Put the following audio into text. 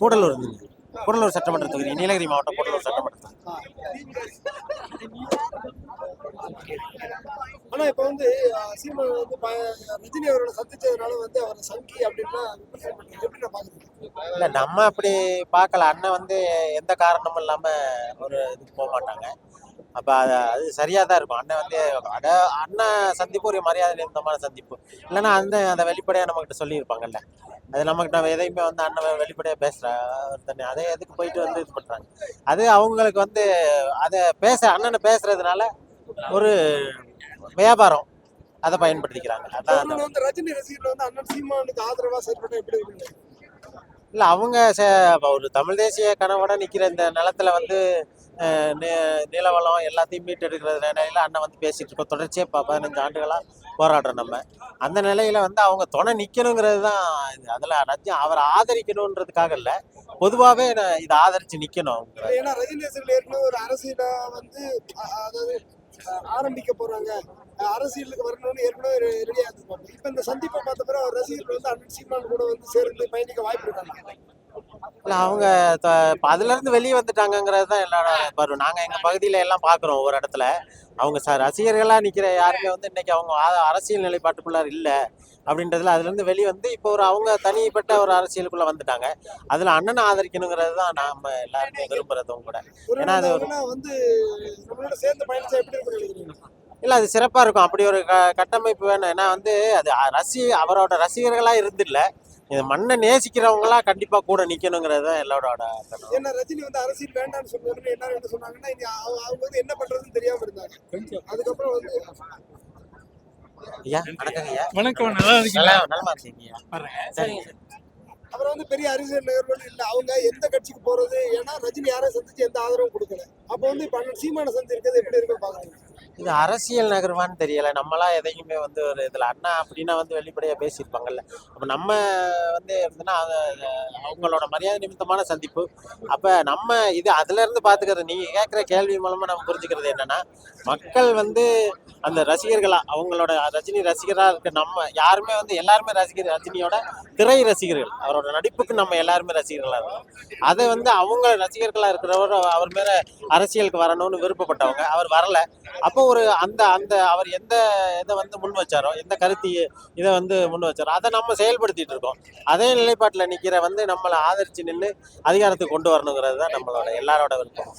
கூடலூர் கூடலூர் சட்டமன்ற தொகுதி நீலகிரி மாவட்டம் கூடலூர் சட்டமன்ற ஆனா இப்ப வந்து சீமான் வந்து ரஜினி அவரோட சந்திச்சதுனால வந்து அவர் சங்கி அப்படின்னா நம்ம அப்படி பார்க்கல. அண்ணன் வந்து எந்த காரணமும் இல்லாமல் ஒரு இதுக்கு போக மாட்டாங்க. அப்போ அது அது சரியாக தான் இருக்கும். அண்ணன் வந்து அட அண்ணன் சந்திப்பு ஒரு மரியாதை நிமித்தமான சந்திப்பு. இல்லைன்னா அந்த அந்த வெளிப்படையாக நம்மக்கிட்ட சொல்லியிருப்பாங்கல்ல. அது நம்மக்கிட்ட எதையுமே வந்து அண்ணன் வெளிப்படையாக பேசுகிற தானே அதை எதுக்கு போயிட்டு வந்து இது பண்ணுறாங்க அது அவங்களுக்கு வந்து அதை பேச அண்ணனை பேசுறதுனால ஒரு வியாபாரம் அதை பயன்படுத்திக்கிறாங்க. அதான் வந்து ரஜினி ரசிகர்கள் வந்து அண்ணன் சீமானுக்கு ஆதரவா செயல்பட்டா எப்படி இல்லை அவங்க ஒரு தமிழ் தேசிய கனவோட நிற்கிற இந்த நிலத்துல வந்து நிலவளம் எல்லாத்தையும் மீட்டெடுக்கிறது நிலையில் அண்ணன் வந்து பேசிகிட்டு இருக்கோம். தொடர்ச்சியாக இப்போ பதினஞ்சு ஆண்டுகளாக போராடுறோம் நம்ம. அந்த நிலையில் வந்து அவங்க துணை நிற்கணுங்கிறது தான் இது. அதில் ரஜி அவரை ஆதரிக்கணுன்றதுக்காக இல்லை. பொதுவாகவே இதை ஆதரித்து நிற்கணும் ஏன்னா ரஜினி ஏற்கனவே ஒரு அரசியல வந்து அதாவது ஆரம்பிக்க போறாங்க. அரசியலுக்கு வரணும்னு ஏற்கனவே ரெடியாக இருந்திருப்பாங்க. இப்போ இந்த சந்திப்பை பார்த்த பிறகு அவர் ரசிகர்கள் வந்து அண்ணன் சீமான் கூட வந்து சேர்ந்து பயணிக்க வாய்ப்பு இருக்காங்க. இல்லை அவங்க அதுலேருந்து வெளியே வந்துட்டாங்கங்கிறது தான் எல்லாரோட பருவம் நாங்கள் எங்கள் பகுதியில் எல்லாம் பார்க்குறோம் ஒரு இடத்துல. அவங்க ச ரசிகர்களாக நிற்கிற யாருமே வந்து இன்னைக்கு அவங்க அரசியல் நிலைப்பாட்டுக்குள்ளார் இல்லை அப்படின்றதுல அதுலேருந்து வெளியே வந்து இப்போ ஒரு அவங்க தனிப்பட்ட ஒரு அரசியலுக்குள்ளே வந்துட்டாங்க. அதில் அண்ணனை ஆதரிக்கணுங்கிறது தான் நாம் எல்லாருமே விரும்புகிறதும் கூட. ஏன்னா அது வந்து சேர்ந்து பயணிச்சா எப்படி இல்லை அது சிறப்பாக இருக்கும். அப்படி ஒரு க கட்டமைப்பு வேணும். ஏன்னா வந்து அது ரசி அவரோட ரசிகர்களாக இருந்தில்ல இது மண்ணை நேசிக்கிறவங்களா கண்டிப்பாக கூட நிற்கணுங்கிறது தான் எல்லாரோட. ஏன்னா ரஜினி வந்து அரசியல் வேண்டாம்னு சொன்ன உடனே எல்லாரும் என்ன சொன்னாங்கன்னா இனி அவங்க அவங்க வந்து என்ன பண்றதுன்னு தெரியாம இருந்தாங்க. அதுக்கப்புறம் வந்து ஐயா வணக்கங்க ஐயா. வணக்கம் நல்லா இருக்கீங்களா? நல்லா இருக்கீங்க. சரிங்க சார். அப்புறம் வந்து பெரிய அரசியல் நிகழ்வுகள் இல்ல. அவங்க எந்த கட்சிக்கு போறது? ஏன்னா ரஜினி யாரையும் சந்திச்சு எந்த ஆதரவும் கொடுக்கல. அப்போ வந்து இப்ப சீமான சந்திருக்கிறது எப்படி இருக்குன்னு பாக்குறீங்க? இது அரசியல் நகர்வான்னு தெரியலை. நம்மளா எதையுமே வந்து ஒரு இதில் அண்ணா அப்படின்னா வந்து வெளிப்படையாக பேசியிருப்பாங்கல்ல. அப்போ நம்ம வந்து இருந்ததுன்னா அவங்களோட மரியாதை நிமித்தமான சந்திப்பு. அப்போ நம்ம இது அதுலேருந்து பார்த்துக்கிறது நீங்கள் கேட்குற கேள்வி மூலமாக நம்ம புரிஞ்சுக்கிறது என்னன்னா மக்கள் வந்து அந்த ரசிகர்களாக அவங்களோட ரஜினி ரசிகராக இருக்க நம்ம யாருமே வந்து எல்லாருமே ரசிகர் ரஜினியோட திரை ரசிகர்கள். அவரோட நடிப்புக்கு நம்ம எல்லாருமே ரசிகர்களாக இருக்கோம் அதை வந்து அவங்க ரசிகர்களாக இருக்கிறவர் அவர் மேலே அரசியலுக்கு வரணும்னு விருப்பப்பட்டவங்க. அவர் வரல. அப்போ ஒரு அந்த அந்த அவர் எந்த இதை வந்து முன் வச்சாரோ எந்த கருத்தி இதை வந்து முன் வச்சாரோ அதை நம்ம செயல்படுத்திட்டு இருக்கோம். அதே நிலைப்பாட்டில் நிற்கிற வந்து நம்மளை ஆதரிச்சு நின்று அதிகாரத்துக்கு கொண்டு வரணுங்கிறது தான் நம்மளோட எல்லாரோட விருப்பம்.